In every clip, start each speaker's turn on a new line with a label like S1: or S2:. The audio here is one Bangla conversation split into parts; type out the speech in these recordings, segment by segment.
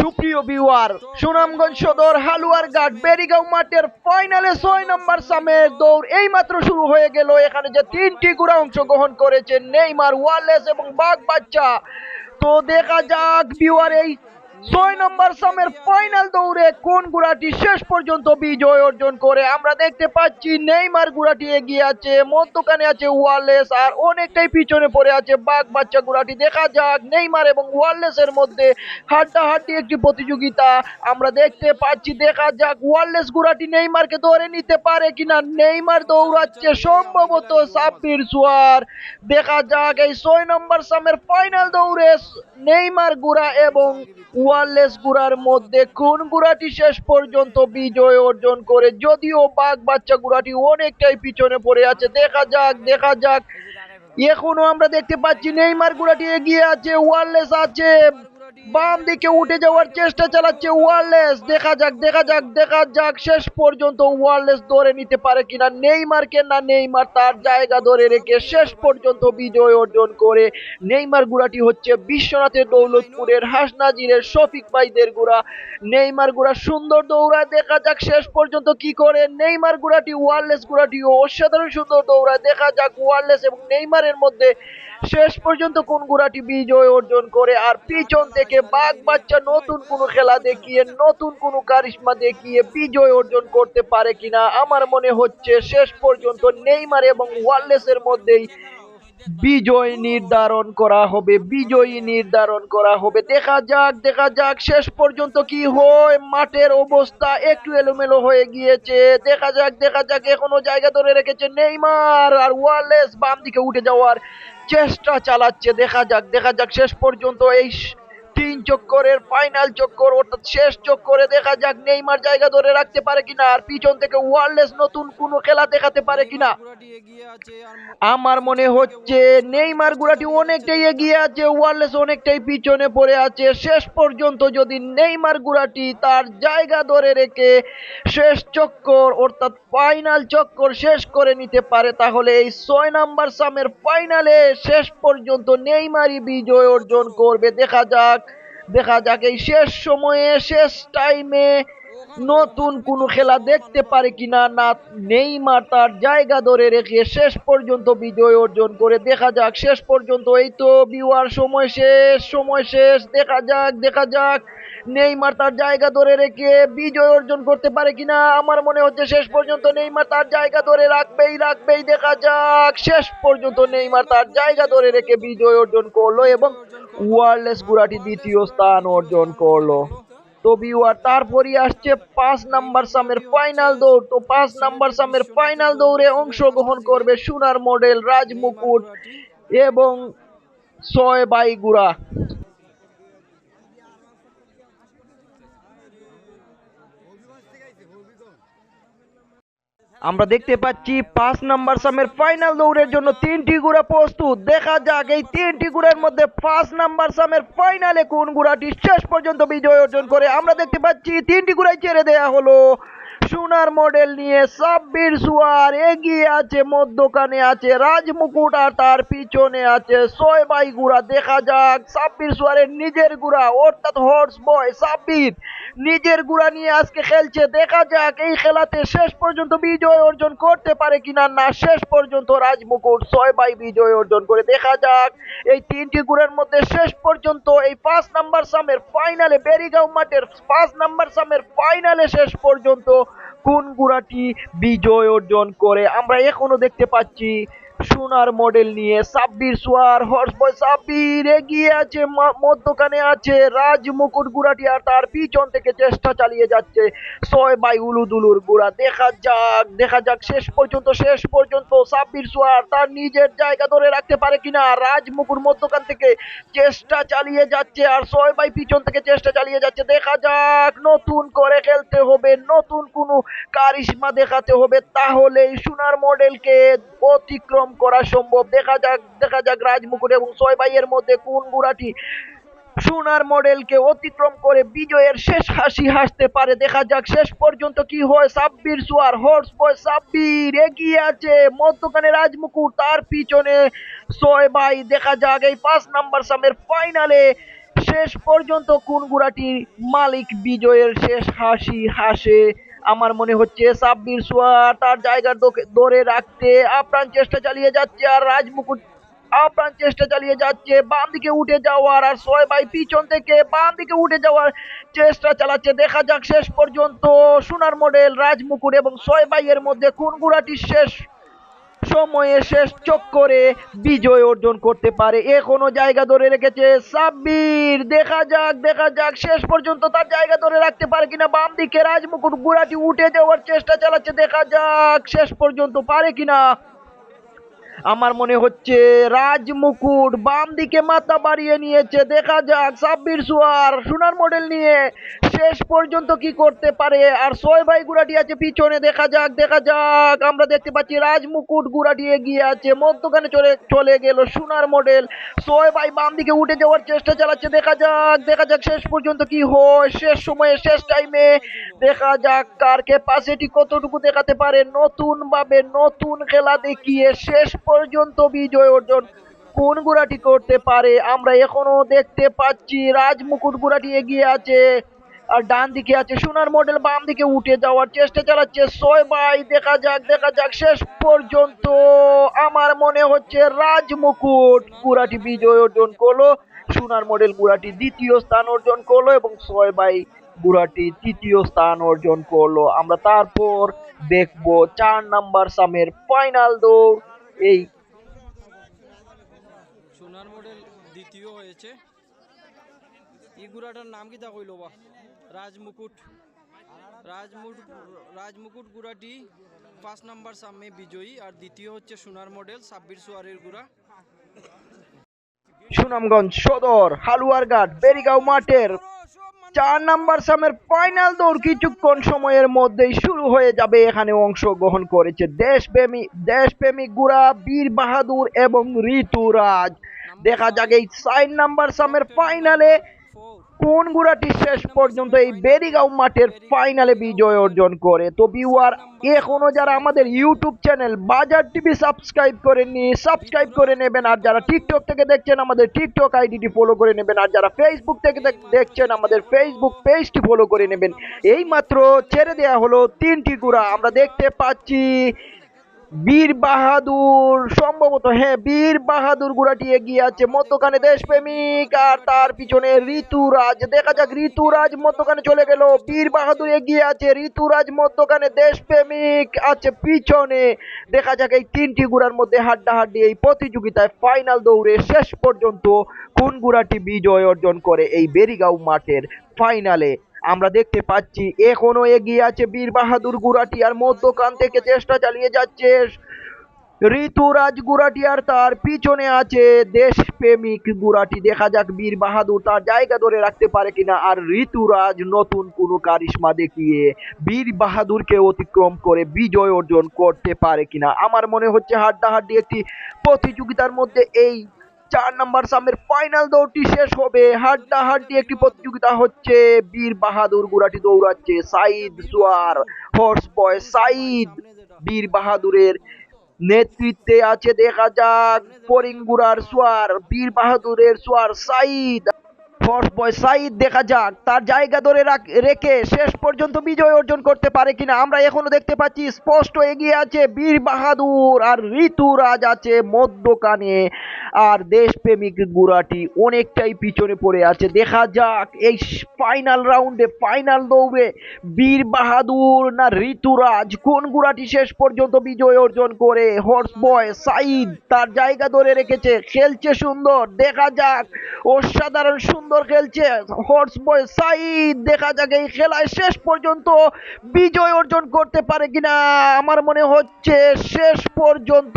S1: সুপ্রিয় ভিউয়ার সুনামগঞ্জ সদর হালুয়ার ঘাট বেরিগাঁও মাঠের ফাইনালে ছয় নম্বর সামের দৌড় এই মাত্র শুরু হয়ে গেল। এখানে যে তিনটি গুড়া অংশগ্রহণ করেছে, নেইমার, ওয়ালেস এবং বাঘ বাচ্চা। তো দেখা যাক ভিউয়ার এই ছয় নম্বর সামের ফাইনাল দৌড়ে কোন গুড়াটি শেষ পর্যন্ত বিজয় অর্জন করে? আমরা দেখতে পাচ্ছি নেইমার গুড়াটি এগিয়ে আছে, মধ্যখানে আছে ওয়ারলেস আর অনেকটাই পিছনে পড়ে আছে বাঘ বাচ্চা গুড়াটি। দেখা যাক নেইমার এবং ওয়ালেসের মধ্যে হাড্ডাহাড্ডি একটি প্রতিযোগিতা আমরা দেখতে পাচ্ছি। দেখা যাক ওয়ারলেস গুড়াটি নেইমারকে ধরে নিতে পারে কিনা। নেইমার দৌড়াচ্ছে সম্ভবত সাব্বির সুয়ার। দেখা যাক এই ছয় নম্বর সামের ফাইনাল দৌড়ে নেইমার গুড়া এবং ওয়ারলেস গুড়ার মধ্যে কোন গুড়াটি শেষ পর্যন্ত বিজয় অর্জন করে। যদিও বাঘ বাচ্চা গুড়াটি অনেকটাই পিছনে পড়ে আছে। দেখা যাক দেখা যাক। এখনও আমরা দেখতে পাচ্ছি নেইমার গুড়াটি এগিয়ে আছে, ওয়ারলেস আছে। বাম দিকে উঠে যাওয়ার চেষ্টা চালাচ্ছে ওয়ারলেস। দেখা যাক দেখা যাক দেখা যাক, শেষ পর্যন্ত ওয়ারলেস ধরে নিতে পারে কিনা। নেইমারকে না নেইমার, তার জায়গা ধরে রেখে শেষ পর্যন্ত বিজয় অর্জন করে নেইমার গুড়াটি হচ্ছে বিশ্বনাথের দৌলতপুরের হাসনাজিরের শফিক ভাইদের গুড়া। নেইমার গুড়া সুন্দর দৌড়ায়, দেখা যাক শেষ পর্যন্ত কি করে। নেইমার গুড়াটি, ওয়ারলেস গুড়াটিও অসাধারণ সুন্দর দৌড়ায়। দেখা যাক ওয়ারলেস এবং নেইমারের মধ্যে শেষ পর্যন্ত কোন গুড়াটি বিজয় অর্জন করে। আর পিছন থেকে বাঘ বাচ্চা নতুন কোনো খেলা দেখিয়ে, নতুন কোনো কারিশমা দেখিয়ে বিজয় অর্জন করতে পারে কিনা, আমার মনে হচ্ছে শেষ পর্যন্ত নেইমার এবং ওয়ারলেসের মধ্যেই বিজয় নির্ধারণ করা হবে, বিজয়ী নির্ধারণ করা হবে। দেখা যাক দেখা যাক শেষ পর্যন্ত কি হয়। মাঠের অবস্থা একটু এলোমেলো হয়ে গিয়েছে। দেখা যাক দেখা যাক, এখনও জায়গা ধরে রেখেছে নেইমার আর ওয়ারলেস বাম দিকে উঠে যাওয়ার চেষ্টা চালাচ্ছে। দেখা যাক দেখা যাক শেষ পর্যন্ত এই তিন চক্করের ফাইনাল চক্কর, অর্থাৎ শেষ চক্করে দেখা যাক নেইমার জায়গা ধরে রাখতে পারে কিনা, আর পিছন থেকে ওয়ারলেস নতুন কোনো খেলা দেখাতে পারে কিনা। আমার মনে হচ্ছে নেইমার গুড়াটি অনেকটাই এগিয়ে আছে, ওয়ারলেস অনেকটাই পিছনে পড়ে আছে। শেষ পর্যন্ত যদি নেইমার গুড়াটি তার জায়গা ধরে রেখে শেষ চক্কর, অর্থাৎ ফাইনাল চক্কর শেষ করে নিতে পারে, তাহলে এই ছয় নাম্বার সামের ফাইনালে শেষ পর্যন্ত নেইমারই বিজয় অর্জন করবে। দেখা যাক দেখা যাক এই শেষ সময়ে, শেষ টাইমে নতুন কোনো খেলা দেখতে পারে কিনা না, নেইমার তার জায়গা ধরে রেখে শেষ পর্যন্ত বিজয় অর্জন করে, দেখা যাক শেষ পর্যন্ত এই তো বিওয়ার সময় শেষ সময় শেষ, দেখা যাক দেখা যাক নেইমার তার জায়গা ধরে রেখে বিজয় অর্জন করতে পারে কিনা, আমার মনে হচ্ছে শেষ পর্যন্ত নেইমার তার জায়গা ধরে রাখবেই রাখবেই, দেখা যাক, শেষ পর্যন্ত নেইমার তার জায়গা ধরে রেখে বিজয় অর্জন করল এবং ওয়ারলেস গুড়াটি দ্বিতীয় স্থান অর্জন করল। তো বিওয়ার তারপরই আসছে পাঁচ নাম্বার সামের ফাইনাল দৌড়। তো পাঁচ নাম্বার সামের ফাইনাল দৌড়ে অংশগ্রহণ করবে সোনার মডেল রাজমুকুট এবং ছয় বাইগুড়া। আমরা দেখতে পাচ্ছি পাঁচ নাম্বার সামের ফাইনাল দৌড়ের জন্য তিনটি গুড়া প্রস্তুত। দেখা যাক এই তিনটি গুড়ার মধ্যে পাঁচ নাম্বার সামের ফাইনালে কোন গুড়াটি শেষ পর্যন্ত বিজয় অর্জন করে। আমরা দেখতে পাচ্ছি তিনটি গুড়াই ছেড়ে দেয়া হলো। সোনার মডেল নিয়ে সাব্বির সুয়ার এগিয়ে আছে, মধ্যখানে আছে, রাজমুকুট আর তার পিছনে আছে। ছয় বাই গুড়া, দেখা যাক সাব্বির সুয়ারের নিজের গুড়া, অর্থাৎ হর্স বয় সাব্বির নিজের গুড়া নিয়ে আজকে খেলছে। দেখা যাক, এই খেলাতে শেষ পর্যন্ত বিজয় অর্জন করতে পারে কিনা না, শেষ পর্যন্ত রাজমুকুট ছয় বাই বিজয় অর্জন করে। দেখা যাক, এই তিনটি গুড়ের মধ্যে শেষ পর্যন্ত এই পাঁচ নাম্বার সামের ফাইনালে বেরিগাঁও মাঠের পাঁচ নাম্বার সামের ফাইনালে শেষ পর্যন্ত কোন গুড়াটি বিজয় অর্জন করে? আমরা এখনও দেখতে পাচ্ছি সোনার মডেল নিয়ে সাব্বির সোয়ার হর্স বয় সাব্বির এগিয়ে আছে মধ্যখানে আছে রাজ মুকুট গুড়াটি আর তার পিছন থেকে চেষ্টা চালিয়ে যাচ্ছে ছয় বাই উলুদুলুর গুড়া। দেখা যাক দেখা যাক শেষ পর্যন্ত শেষ পর্যন্ত সাব্বির সোয়ার তার নিজের জায়গা ধরে রাখতে পারে কিনা। রাজ মুকুট মধ্যখান থেকে চেষ্টা চালিয়ে যাচ্ছে আর ছয় বাই পিছন থেকে চেষ্টা চালিয়ে যাচ্ছে। দেখা যাক, নতুন করে খেলতে হবে, নতুন কোনো কারিশমা দেখাতে হবে। তাহলেই সোনার মডেলকে অতিক্রম করা সম্ভব। দেখা যাক দেখা যাক রাজমুকুট এবং ছয় ভাইয়ের মধ্যে কোন গুড়াটি সোনার মডেলকে অতিক্রম করে বিজয়ের শেষ হাসি হাসতে পারে। দেখা যাক শেষ পর্যন্ত কি হয়। সাব্বির সুয়ার হর্স বয় সাব্বির এগিয়ে আছে মধ্যখানে রাজমুকুট, তার পিছনে ছয় ভাই। দেখা যাক এই পাঁচ নাম্বার সামের ফাইনালে শেষ পর্যন্ত কোন গুড়াটির মালিক বিজয়ের শেষ হাসি হাসে। আমার মনে হচ্ছে সাব্বির সোয়া তার জায়গা ধরে রাখতে আপ্রাণ চেষ্টা চালিয়ে যাচ্ছে আর রাজমুকুট আপ্রাণ চেষ্টা চালিয়ে যাচ্ছে। বাম দিকে উঠে যাওয়ার আর ছয় ভাই পিছন থেকে বাম দিকে উঠে যাওয়ার চেষ্টা চালাচ্ছে। দেখা যাক শেষ পর্যন্ত সোনার মডেল রাজমুকুট এবং ছয় ভাইয়ের মধ্যে কোন গুড়াটি শেষ সময়ে শেষ চক্করে বিজয় অর্জন করতে পারে। এখনও জায়গা ধরে রেখেছে সাব্বির। দেখা যাক দেখা যাক। শেষ পর্যন্ত তার জায়গা ধরে রাখতে পারে কিনা বাম দিকে রাজমুকুট। গুড়াটি উঠে যাওয়ার চেষ্টা চালাচ্ছে। দেখা যাক, শেষ পর্যন্ত পারে কিনা। আমার মনে হচ্ছে রাজমুকুট বাম দিকে মাথা বাড়িয়ে নিয়েছে। দেখা যাক, সাব্বির সুয়ার সোনার মডেল নিয়ে শেষ পর্যন্ত কি করতে পারে? আর ছয় ভাই গুড়াটি আছে পিছনে, দেখা যাক দেখা যাক। আমরা দেখতে পাচ্ছি রাজমুকুট গুড়াটি এগিয়ে আছে, মধ্যখানে চলে চলে গেল সোনার মডেল ছয় ভাই বাম দিকে উঠে যাওয়ার চেষ্টা চালাচ্ছে, দেখা যাক দেখা যাক শেষ পর্যন্ত কি হয়। শেষ সময়ে, শেষ টাইমে দেখা যাক কার ক্যাপাসিটি কতটুকু দেখাতে পারে। নতুন ভাবে নতুন খেলা দেখিয়ে শেষ পর্যন্ত বিজয় অর্জন কোন গুড়াটি করতে পারে? আমরা এখনও দেখতে পাচ্ছি রাজমুকুট গুড়াটি এগিয়ে আছে। আর ডান দিকে আছে সোনার মডেল, বাম দিকে উঠে যাওয়ার চেষ্টা চালাচ্ছে। ছয় ভাই দেখা যাক দেখা যাক, শেষ পর্যন্ত আমার মনে হচ্ছে রাজমুকুট গুড়াটি বিজয় অর্জন করল। সোনার মডেল গুড়াটি দ্বিতীয় স্থান অর্জন করল এবং ছয় ভাই গুড়াটি তৃতীয় স্থান অর্জন করল। আমরা তারপর দেখব চার নাম্বার সামের ফাইনাল দৌড়। এই
S2: সোনার মডেল দ্বিতীয় হয়েছে এই গুড়াটার নাম কি তা কইল বা? রাজমুকুট। রাজমুকুট রাজমুকুট গুড়াটি পাঁচ নাম্বার সামনে বিজয়ী আর দ্বিতীয় হচ্ছে সোনার মডেল সাব্বির সোয়ারের গুড়া।
S1: সুনামগঞ্জ সদর, হালুয়ারঘাট, বেরিগাঁও মাঠের চার নাম্বার সামের ফাইনাল দৌড় কিছুক্ষণ সময়ের মধ্যেই শুরু হয়ে যাবে। এখানে অংশগ্রহণ করেছে দেশপ্রেমী দেশপ্রেমী গুড়া, বীর বাহাদুর এবং ঋতুরাজ। দেখা যাক এই চার নাম্বার সামের ফাইনালে কোন গুড়াটি শেষ পর্যন্ত এই বেরিগাঁও মাঠের ফাইনালে বিজয় অর্জন করে? তো ভিউয়ার এখনও যারা আমাদের YouTube channel Bazar TV subscribe করেননি সাবস্ক্রাইব করে নেবেন। আর যারা টিকটক থেকে দেখছেন, আমাদের টিকটক আইডিটি ফলো করে নেবেন। আর যারা ফেসবুক থেকে দেখছেন, আমাদের ফেসবুক পেজটি ফলো করে নেবেন। এই মাত্র ছেড়ে দেয়া হলো তিনটি গুড়া। আমরা দেখতে পাচ্ছি বীর বাহাদুর, সম্ভবত হ্যাঁ বীর বাহাদুর গুড়াটি এগিয়ে আছে মধ্যখানে দেশপ্রেমিক, আর তার পিছনে ঋতুরাজ। দেখা যাক, ঋতুরাজ মধ্যখানে চলে গেল। বীর বাহাদুর এগিয়ে আছে, ঋতুরাজ মধ্যখানে দেশপ্রেমিক আছে পিছনে। দেখা যাক, এই তিনটি গুড়ার মধ্যে হাড্ডাহাড্ডি এই প্রতিযোগিতায় ফাইনাল দৌড়ে শেষ পর্যন্ত কোন গুড়াটি বিজয় অর্জন করে এই বেরিগাঁও মাঠের ফাইনালে আমরা দেখতে পাচ্ছি, এখনও এগিয়ে আছে বীর বাহাদুর গুড়াটি আর মধ্যখান থেকে চেষ্টা চালিয়ে যাচ্ছে। ঋতুরাজ গুড়াটি আর তার পিছনে আছে দেশপ্রেমিক গুরাটি। দেখা যাক বীর বাহাদুর তার জায়গা ধরে রাখতে পারে কিনা। আর ঋতুরাজ নতুন কোনো কারিশমা দেখিয়ে বীর বাহাদুরকে অতিক্রম করে বিজয় অর্জন করতে পারে কিনা। আমার মনে হচ্ছে হাড্ডাহাড্ডি একটি প্রতিযোগিতার মধ্যে এই চার নাম্বার সামের ফাইনাল দৌড়টি শেষ হবে। হাড্ডা হাড্ডি একটি প্রতিযোগিতা হচ্ছে। বীর বাহাদুর গুড়াটি দৌড়াচ্ছে। সাইদ সুয়ার হর্স বয় সাইদ বীর বাহাদুরের নেতৃত্বে আছে। দেখা যাক পরিঙ্গুরার সোয়ার, বীর বাহাদুরের সোয়ার সাইদ ফর্স বয় সাইদ দেখা যাক, তার জায়গা ধরে রাখ- রেখে শেষ পর্যন্ত বিজয় অর্জন করতে পারে কিনা। আমরা এখনও দেখতে পাচ্ছি স্পষ্ট এগিয়ে আছে বীর বাহাদুর আর ঋতুরাজ আছে মধ্যকানে আর দেশপ্রেমিক গুড়াটি অনেকটাই পিছনে পড়ে আছে। দেখা যাক এই ফাইনাল রাউন্ডে ফাইনাল দৌড়ে বীর বাহাদুর না ঋতুরাজ, কোন গুড়াটি শেষ পর্যন্ত বিজয় অর্জন করে? হর্স বয় সাইদ তার জায়গা ধরে রেখেছে, খেলছে সুন্দর। দেখা যাক, অসাধারণ সুন্দর খেলছে। হর্স বয় সাইদ দেখা যাক এই খেলায় শেষ পর্যন্ত বিজয় অর্জন করতে পারে কিনা। আমার মনে হচ্ছে শেষ পর্যন্ত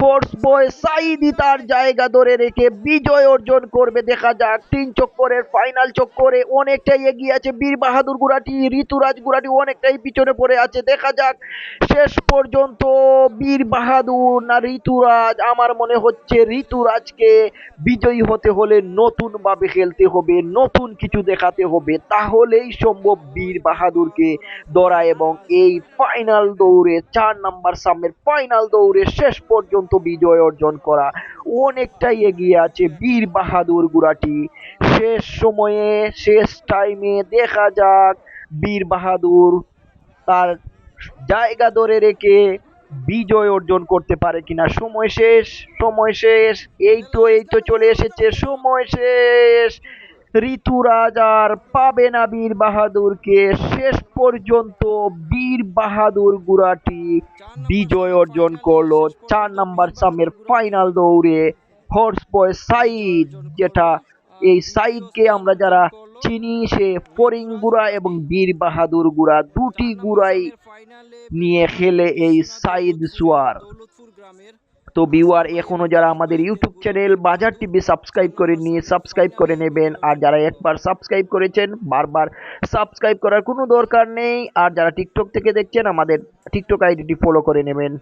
S1: ফোর্স বয় সাইদি তার জায়গা ধরে রেখে বিজয় অর্জন করবে। দেখা যাক, তিন চক্করের ফাইনাল চক্করে অনেকটাই এগিয়ে আছে বীর বাহাদুর গুড়াটি, ঋতুরাজ গুড়াটি অনেকটাই পিছনে পড়ে আছে। দেখা যাক, শেষ পর্যন্ত বীর বাহাদুর না ঋতুরাজ? আমার মনে হচ্ছে ঋতুরাজকে বিজয়ী হতে হলে নতুন ভাবে খেলতে হবে, নতুন কিছু দেখাতে হবে। তাহলেই সম্ভব বীর বাহাদুরকে ধরা এবং এই ফাইনাল দৌড়ে, চার নাম্বার সামনের ফাইনাল দৌড়ে শেষ পর্যন্ত পর্যন্ত বিজয় অর্জন করা। অনেকটাই এগিয়ে আছে বীর বাহাদুর গুড়াটি। শেষ সময়ে, শেষ টাইমে দেখা যাক বীর বাহাদুর তার জায়গা ধরে রেখে বিজয় অর্জন করতে পারে কিনা। সময় শেষ সময় শেষ, এই তো এই তো চলে এসেছে, সময় শেষ। ঋতুরাজ আর পাবে না বীর বাহাদুরকে শেষ পর্যন্ত বীর বাহাদুর গুড়াটি বিজয় অর্জন করল। চার নাম্বার সামের ফাইনাল দৌড়ে হর্স বয় সাইদ যেটা এই সাইদকে আমরা যারা চিনি, সে ফরিং গুড়া এবং বীর বাহাদুর গুড়া দুটি গুড়াই নিয়ে খেলে এই সাইদ সুয়ার। তো ভিউয়ার এখনও যারা আমাদের YouTube channel Bazar TV subscribe করে নিয়ে সাবস্ক্রাইব করে নেবেন। আর যারা একবার সাবস্ক্রাইব করেছেন, বারবার সাবস্ক্রাইব করার কোনো দরকার নেই। আর যারা টিকটক থেকে দেখছেন, আমাদের টিকটক আইডিটি ফলো করে নেবেন।